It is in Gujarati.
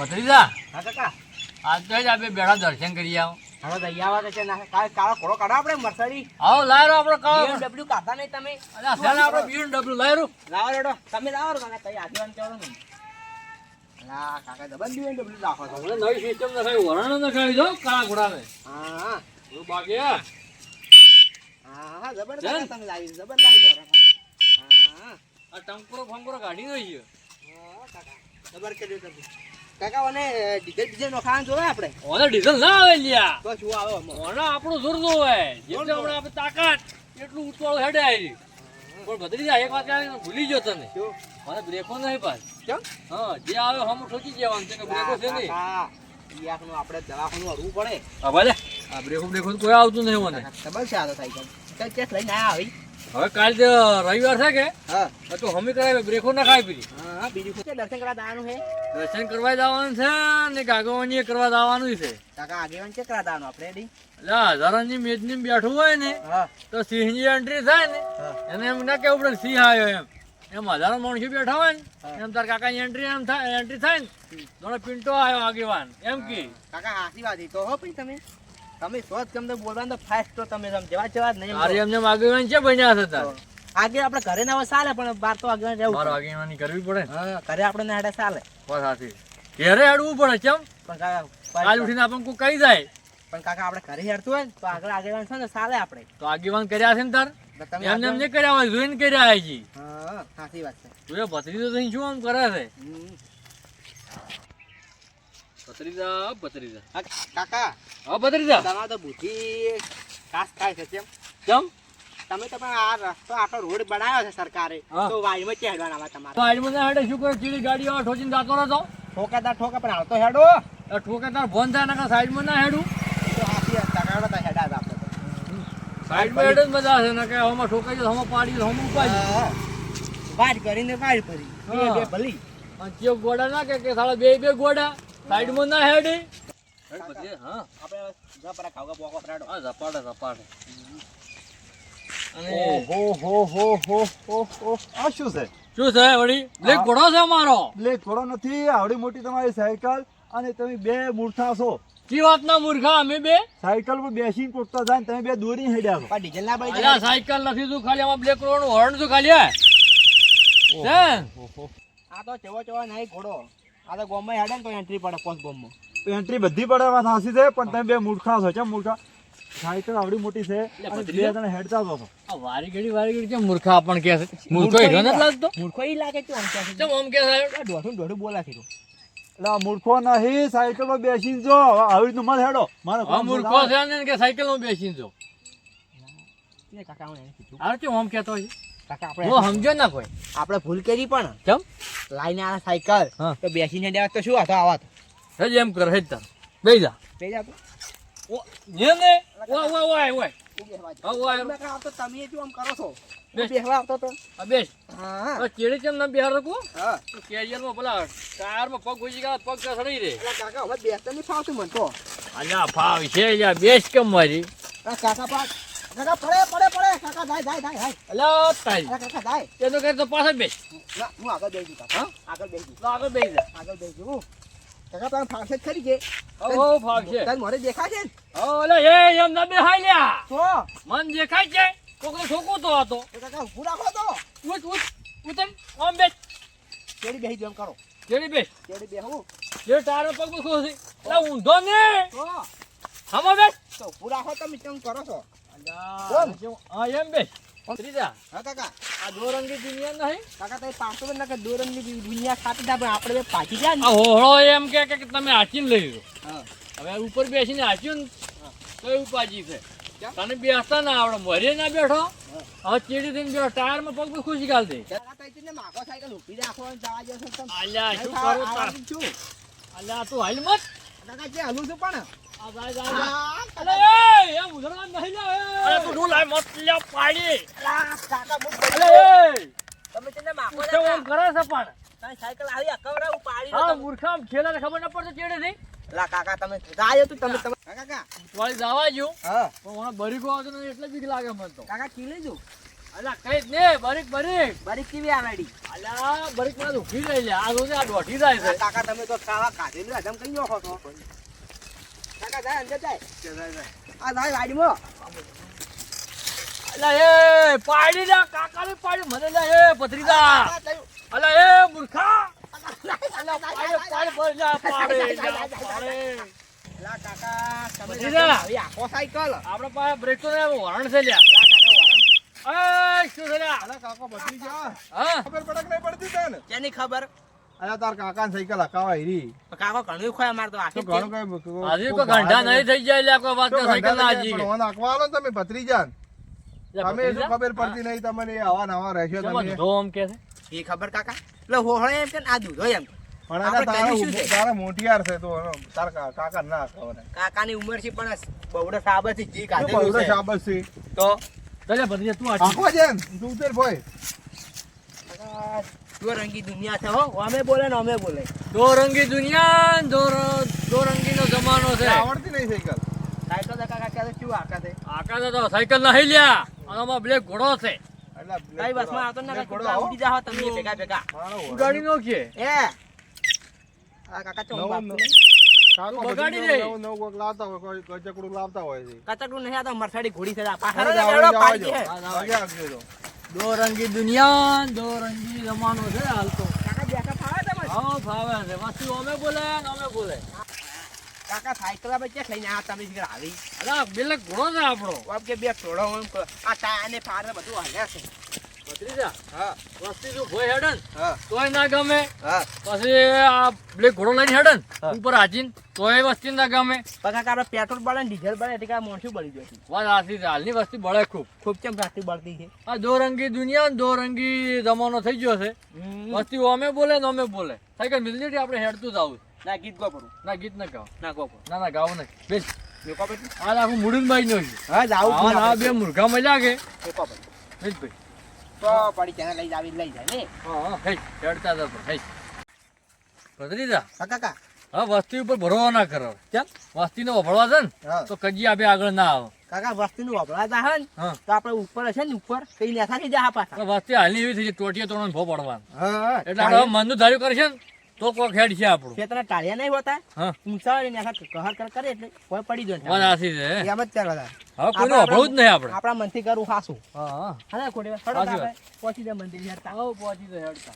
ભત્રીજા હા કાકા. આજ તો જ આપણે બેડા દર્શન કરી આવો. હવે દૈયાવા તો છે ના કાલ કાળો ઘોડો કાઢો આપણે મરસાડી. આવો લાયરો આપણે કહો ડબલ્યુ કાઢતા નહીં તમે. અલ્યા સાલા આપણે બીજું ડબલું લાયરો લાવો રેડો. તમે લાવો રો કાકા કઈ આગેવાન કેવો ને લા કાકા દબન રાખો નવી સિસ્ટમ વરણ દો કાળા ઘોડાને હા. હા બાકી હે. હા હા જબર તમે લાવી જબર લાવી દો હા આ ટંકરો ફંકરો કાઢી દો હા કાકા. જબર કર્યું તમે. કાકા મને ડીઝલ બીજે નોખાણ જોવે આપણે? ઓને ડીઝલ ના આવે લ્યા. તો શું આવે? ઓને આપણું જોર નો હોય. જેટલું આપણે આપણે તાકાત એટલું ઉતવાળું હેડે આવી. પણ જાય એક વાત કહે ભૂલી ગયો તને. મને બ્રેકો નહીં પાસ કેમ? હા જે આવે હમ ઠોકી જવાનું છે કે બ્રેકો છે નહીં. કાકા, ઈ આપણે દવાખાનું હરવું પડે. હા ભલે. આ બ્રેકો બ્રેકો કોઈ આવતું નહીં મને. ખબર છે આ તો થાય કે ચેક લઈને આયા આવી હવે કાલ જે રવિવાર છે કે હા. તો હમી કરાવે બ્રેકો ના ખાય પીધી હા બીજું શું છે? દર્શન કરવા દાવાનું છે? દર્શન કરવા જવાનું છે ને આગેવાની કરવા જવાનું છે. કાકા આગેવાન છે કરા દાવાનું આપણે રેડી એટલે હજારાની મેજની બેઠું હોય ને તો સિંહની એન્ટ્રી થાય ને એને એમ ના કેવું પડે સિંહ આવ્યો એમ. એમ હજારો માણસો બેઠા હોય ને એમ તાર કાકાની એન્ટ્રી એમ થાય એન્ટ્રી થાય ને જોડે પિન્ટો આવ્યો આગેવાન. એમ કે. કાકા આશીર્વાદ તો હો પછી તમે. તમે સોચ કેમ તો બોલવાનું તો ફાસ્ટ તો તમે સમ જેવા જેવા જ નહીં મારે એમને આગેવાન છે બન્યા તાર. આગે આપણે ઘરે ના ચાલે પણ બાર તો આગળ રહેવું મારો. આગેવાની કરવી પડે હા ઘરે આપણે ના હેડે ચાલે બસ સાચી ઘરે હેડવું પડે કેમ? પણ કાકા કાલ ઉઠીને આપણને કોઈ કહી જાય. પણ કાકા આપણે ઘરે હેડતું હોય ને તો આગળ આગેવાન છે ને ચાલે આપણે. તો આગેવાન કર્યા છે ને તાર? એમને એમ આગેવાન- નહીં કર્યા હોય જોઈને કર્યા છે હા સાચી વાત છે. તું ભત્રીજો થઈને શું આમ કરે છે. ભત્રીજા ભત્રીજા. હા, કાકા. હા ભત્રીજા. તમારે તો બુદ્ધિ કાસ ખાય છે કેમ? કેમ? તમે તો પણ આ રસ્તો આખો રોડ બનાવ્યો છે સરકારે. તો વાયમાં ચહેડવાના આવા તમારે. તો ના હેડે શું કરે? ચીડી ગાડીઓ ઠોચીને જાતો રહેતો. ઠોકાદાર ઠોકા પણ આવતો હેડો. આ ઠોકે તાર ફોન થાય નકર સાઈડમાં ના હેડું. સાઈડમાં હેડે જ મજા છે કે હમણાં ઠોકાઈ જાય હમણાં પાડી જાય હમણાં ઉપાડી જાય. કરીને વાટ કરી બે ભલી. અને ગોડા ના કે સાડા બે બે ગોડા. સાઈડમાં ના હેડે. હા. આપણે જપરા ખાવગા બોકો પરાડો હા ઝપાટે ઝપાટે અને હો હો હો હો હો હો. આ શું છે? શું છે વળી? બ્લેક ઘોડો છે અમારો બ્લેક થોડો નથી આવડી મોટી તમારી સાયકલ અને તમે બે મૂર્ખા છો. કી વાતના મૂર્ખા? અમે બે? સાયકલ પર બેસીને કૂદતા જાય તમે બે દોરી હેડ્યા છો. ડીઝલ ના બળી અલ્યા સાયકલ નથી તું ખાલી આમાં બ્લેક રોડનું હોર્ન તું ખાલી હે? આ તો ચવા ચવા નહીં ઘોડો. આ તો ગોમમાં હેડે ને તો એન્ટ્રી પડે પોસ્ટ ગોમમાં. એન્ટ્રી બધી પડે વાત હાસી છે પણ તમે બે મૂર્ખા છો કેમ મૂર્ખા? સાયકલ આવડી મોટી છે અને બે જણા હેડતા છો. આ વારી ઘડી વારી ઘડી કેમ મૂર્ખા આપણ કે છે? મૂર્ખો હીરો નથી લાગતો મૂર્ખો ઈ લાગે છે આમ ક્યાં છે. કેમ આમ કે છે? દોઢું દોઢું બોલા છે એટલે મૂર્ખો નહીં સાયકલમાં બેસીને જો. આવી રીતનું મત હેડો. મારે આ મૂર્ખો છે ને કે સાયકલમાં બેસીને જો. કાકા હું એને કીધું. આ કેમ આમ કેતો છે કાકા હું આપણે સમજો ના કોઈ. આપણે ભૂલ કરી પણ. કેમ લાઈને આ સાયકલ. તો બેસીને દેવા તો શું હતો આવત? હે એમ કર હે તાર. બે જા. બે જા તું. ઓ ને ને? ઓ ઓ ઓ ઓ ઓ જા. તમે શું આમ કરો છો. બેસ. બેસવા આવતો તો. બેસ. હા. ચેડી કેમ ના બિહાર રાખું? હા. કેરિયરમાં પેલા ટાયરમાં પગ ઘૂસી ગયા પગ સડી રે. કાકા હવે બેસતા નહીં ફાવતું મને તો. અલ્યા ભાવ છે અલ્યા બેસ કેમ મારી? કાકા પાક કાકા પડે પડે પડે. કાકા જાય જાય જાય જાય. અલ્યા તાઈ. કાકા જાય. એ તો કહે તો પાછળ બેસ. ના હું આગળ બેસી કાકા હા? આગળ બેસી તો આગળ બેસી જા. આગળ બેસી હું કાકા પણ ફાંસે ખરી કે? ઓ ફાંસે છે તને મોરે દેખાય છે ઓ લે એ એમ ના બેહાય લ્યા. તો મન દેખાય છે? કોકનો છોકરો તો હતો તો. કાકા ઉભું રાખો તો. ઉઠ ઉઠ ઉતર ઓમ બેસ. કેડી બેહી જેમ કરો. કેડી બેસ. કેડી બેહું? જે તારો પગમાં ખોસી લા ઊંધો ને. તો હમો બેસ. તો રાખો તમે કેમ કરો છો? હા એમ બે. ત્રીજા? હા કાકા. આ દો રંગી દુનિયા નહીં? કાકા તમે પાછો ને કે દોરંગની દુ- દુનિયા ખાતી પણ આપણે પાછી જાય ને. હોળો એમ કે કે તમે હાચીને લઈ લો હવે ઉપર બેસીને આચ્યું ને તો છે? તને બેસતા ના આવડે મરે ના બેઠો? હવે ચીડી થઈને બેઠો પગ પગ ખુશી ગાલ દે. અલ્યા શું કરું અલ્યા તું હાલ મત કાકા જે હાલું છું પણ. જાય જાય જાય. ખબર ન પડતો ચેડે નહીં લા કાકા તમે જાય તું તમે તમે કાકા. વાળી જવા જો હા. પણ મને બરીકો આવતો નથી એટલે બીક લાગે મને તો. કાકા કી લેજો અલા કઈ જ ને બરીક બરીક. બરીક કેવી આવેડી? અલા બરીકમાં ઊભી રહી છે આ જોજે આ દોઢી જાય છે. કાકા તમે તો ખાવા કાઢેલું હજમ કઈ ગયો છો જાય અંદર જાય આ જાય વાડીમાં અલા એ પાડી લે કાકા ને પાડી મને લા એ પથરીદા. અલા એ મૂર્ખા અલા પાડે. પાડે પાડે લે પાડે લે પાડે લા કાકા આખો સાયકલ આપણા પાસે બ્રેક તો ને વરણ છે લ્યા લા કાકા વરણ એ શું છે લ્યા અલા કાકા જા હા? ખબર પડે નહીં પડતી તને. કેની ખબર? અલા તાર કાકા ને સાયકલ હકાવા હીરી કાકો ઘણું ખોય મારતો તો આખી ઘણું કઈ આજે કોઈ ગંઢા નહીં થઈ જાય લ્યા કોઈ વાત સાયકલ ના આજી પણ ઓન હકવા આલો ને તમે ભત્રીજા તમે શું ખબર પડતી નહીં તમને આવા નવા રહેશો તમે ધોમ કે છે? એ ખબર કાકા? એટલે હોહળે એમ કે આ દૂધો એમ. પણ આપણે તારા કર્યું શું છે? તારા મોટિયાર છે તો તાર કાકા ના ખબર કાકાની ઉંમર છે પણ જી છે. તો? ભત્રીજા તું આખો તું ઉતર કાકા, જો દુનિયા છે હો. અમે બોલે ને અમે બોલે. દોરંગી દુનિયા દો ર- દો જમાનો છે. આવડતી નહીં સાયકલ. સાયકલ તો કાકા ક્યારે શું આકા છે આકા તો સાયકલ નહીં લ્યા. આમાં બ્લેક ઘોડો છે. કઈ બસમાં આવતો ને ઘોડો આવો. ઉડી જાઓ તમે ભેગા ભેગા. ગાડી નો કે એ. આ કાકા. કાકો તું બગાડી દે. નવું નવું લાવતા હોય કોઈ કોઈ લાવતા હોય છે. કચકડું નહીં આ મરસાડી ઘોડી છે પાછળ પાડી છે. જો. દો રંગી દુનિયા દો રંગી જમાનો છે હાલ તો. હા ફાવે છે. પછી અમે બોલે અમે બોલે. કાકા સાયકલ આપણે ક્યાં લઈને આ તમે શીખર આવી? અલા બ્લેક ઘોડો છે આપણો. આમ કે બે થોડો એમ આ તા ને ફાર બધું હાલ્યા છે. ભત્રીજા હા. વસ્તી તું ભોય હેડન હા. તોય ના ગમે. હા. પછી આ બ્લેક ઘોડો લઈને હેડન. ઉપર હાચીન. તોય વસ્તી ના ગમે. કાકા આપણે પેટ્રોલ બળે ડીઝલ બળે એટલે કાંઈ મોણસું બળી જશે વાત આથી હાલની વસ્તી બળે ખૂબ. ખૂબ ચમ રાતી બળતી છે? આ દો રંગી દુનિયા દોરંગી દો રંગી જમાનો થઈ ગયો છે. વસ્તી અમે બોલે ને અમે બોલે. સાયકલ મિલતી આપણે હેડતું જ આવું ના ગીત ગો પડું. ના ગીત ના ગાવ. ના ગો ના ના ગાવ નહીં. બેસ. મેકો પડું આ આખું મુડુનભાઈ નો છે. હા જાવ ના બે મુર્ગા મળ્યા કે. મેકો પડું બેસ ભાઈ. તો પડી તેને લઈ જાવી લઈ જાય ને. હા હા હેડતા જ હે. ભત્રીજા. કાકા. હા વસ્તી ઉપર ભરો ના કરો. કેમ? વસ્તીને વફળવા છે ને. તો કજી આપે આગળ ના આવે. કાકા વસ્તીનું વપરા જા હે. ને તો આપણે ઉપર હશે ને ઉપર કઈ લેતા થઈ જા પાછા. વસ્તી હાલની એવી થઈ છે ટોટીએ તોડવાનું ભો પડવાનું. એટલે આપણે મનનું ધાર્યું કરશે ને તો કોક હેડ છે આપણું. ખેતરના ટાળિયા નહીં હોતા. ઊંચા ને કહર કર કરે એટલે કોઈ પડી જાય વાત આથી છે એમ જ ત્યાં હવે કોઈ વફળવું જ નહીં આપણે. આપણા મનથી કરવું હાસું હા હા. આપણે પહોંચી જાય મંદિર હેરતા હવે પહોંચી જાય હેડતા